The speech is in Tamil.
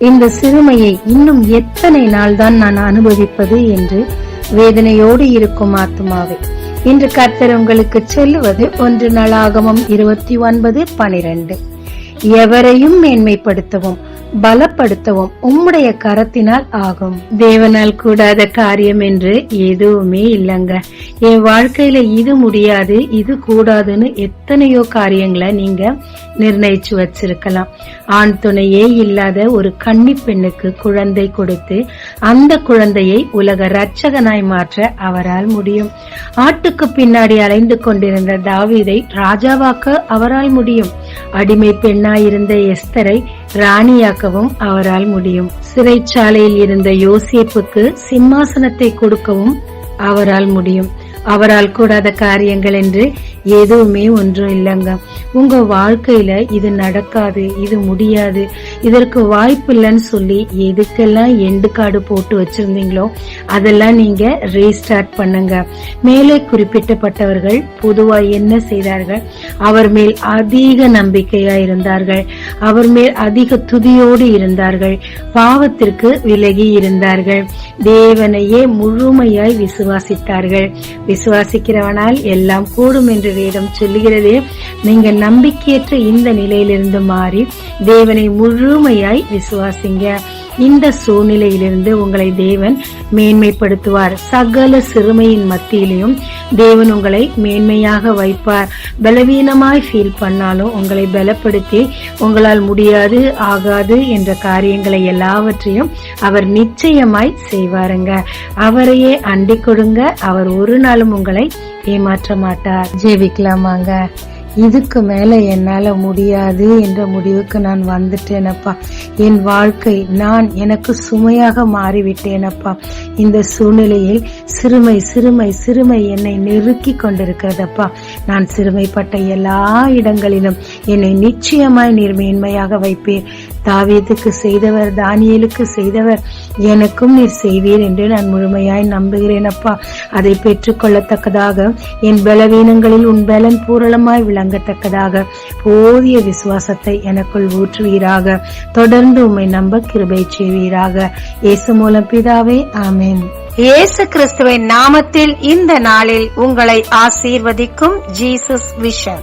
இந்த சிறுமையை இன்னும் எத்தனை நாள் தான் நான் அனுபவிப்பது என்று வேதனையோடு இருக்கும் ஆத்மாவை இன்று கர்த்தர் உங்களுக்கு சொல்லுவது ஒன்று நாளாகமம் இருபத்தி ஒன்பது பனிரெண்டு. எவரையும் மேன்மைப்படுத்தவும் பலப்படுத்தவும் உம்முடைய கரத்தினால் ஆகும். தேவனால் கூடாத காரியம் என்று எதுவுமே இல்லைங்க. என் வாழ்க்கையில இது முடியாது இது கூடாதுன்னு எத்தனையோ காரியங்களை நீங்க நிர்ணயிச்சு வச்சிருக்கலாம். ஆண் துணையே இல்லாத ஒரு கன்னி பெண்ணுக்கு குழந்தை கொடுத்து அந்த குழந்தையை உலக ரட்சகனாய் மாற்ற அவரால் முடியும். ஆட்டுக்கு பின்னாடி அலைந்து கொண்டிருந்த தாவீதை ராஜாவாக்க அவரால் முடியும். அடிமை பெண்ணாயிருந்த எஸ்தரை ராணியாக்கவும் அவரால் முடியும். சிறைச்சாலையில் இருந்த யோசேப்புக்கு சிம்மாசனத்தை கொடுக்கவும் அவரால் முடியும். அவரால் கூடாத காரியங்கள் என்று எதுவுமே ஒன்றும் இல்லைங்க. உங்க வாழ்க்கையில இது நடக்காது இது முடியாது. இதற்கு வாய்ப்பு இல்லைன்னு சொல்லி எதுக்கெல்லாம் எண்டு கார்டு போட்டு வச்சிருந்தீங்களோ அதெல்லாம் நீங்க ரீஸ்டார்ட் பண்ணுங்க. மேலே குறிப்பிட்டப்பட்டவர்கள் பொதுவா என்ன செய்தார்கள்? அவர் மேல் அதிக நம்பிக்கையா இருந்தார்கள். அவர் மேல் அதிக துதியோடு இருந்தார்கள். பாவத்திற்கு விலகி இருந்தார்கள். தேவனையே முழுமையாய் விசுவாசித்தார்கள். விசுவாசிக்கிறவனால் எல்லாம் கூடும் என்று வேதம் சொல்லுகிறது. நீங்க நம்பிக்கையற்ற இந்த நிலையிலிருந்து மாறி தேவனை முழுமையாய் விசுவாசிங்க. இந்த சூழ்நிலையிலிருந்து உங்களை தேவன் மேன்மைப்படுத்துவார். சகல சிறுமையின் மத்தியிலையும் தேவன் உங்களை மேன்மையாக வைப்பார். பலவீனமாய் ஃபீல் பண்ணாலும் உங்களை பலப்படுத்தி உங்களால் முடியாது ஆகாது என்ற காரியங்களை எல்லாவற்றையும் அவர் நிச்சயமாய் செய்வாருங்க. அவரையே அண்டிக் கொடுங்க. அவர் ஒரு நாளும் உங்களை ஏமாற்ற மாட்டார். ஜெயிக்கலாமாங்க இதுக்கு மேல என்னால முடியாது என்ற முடிவுக்கு நான் வந்துட்டேனப்பா. என் வாழ்க்கை நான் எனக்கு சுமையாக மாறிவிட்டேனப்பா. இந்த சூழ்நிலையில் சிறுமை சிறுமை சிறுமை என்னை நெருக்கி கொண்டிருக்கிறதப்பா. நான் சிறுமைப்பட்ட எல்லா இடங்களிலும் என்னை நிச்சயமாய் நீர் மேன்மையாக தாவியத்துக்கு செய்தவர் தானியலுக்கு செய்தவர் எனக்கும் நீர் செய்வீர் என்று நான் முழுமையாய் நம்புகிறேன் அப்பா அதை பெற்றுக்கொள்ளத்தக்கதாக என் பலவீனங்களில் உன் பலன் பூரணமாய் வணங்கத்தக்கதாக. போதிய விசுவாசத்தை எனக்குள் ஊற்றுவீராக. தொடர்ந்து உம்மை நம்ப கிருபை செய்வீராக. இயேசு மூலம் பிதாவே ஆமேன். இயேசு கிறிஸ்துவின் நாமத்தில் இந்த நாளில் உங்களை ஆசீர்வதிக்கும் ஜீசஸ் விஷன்.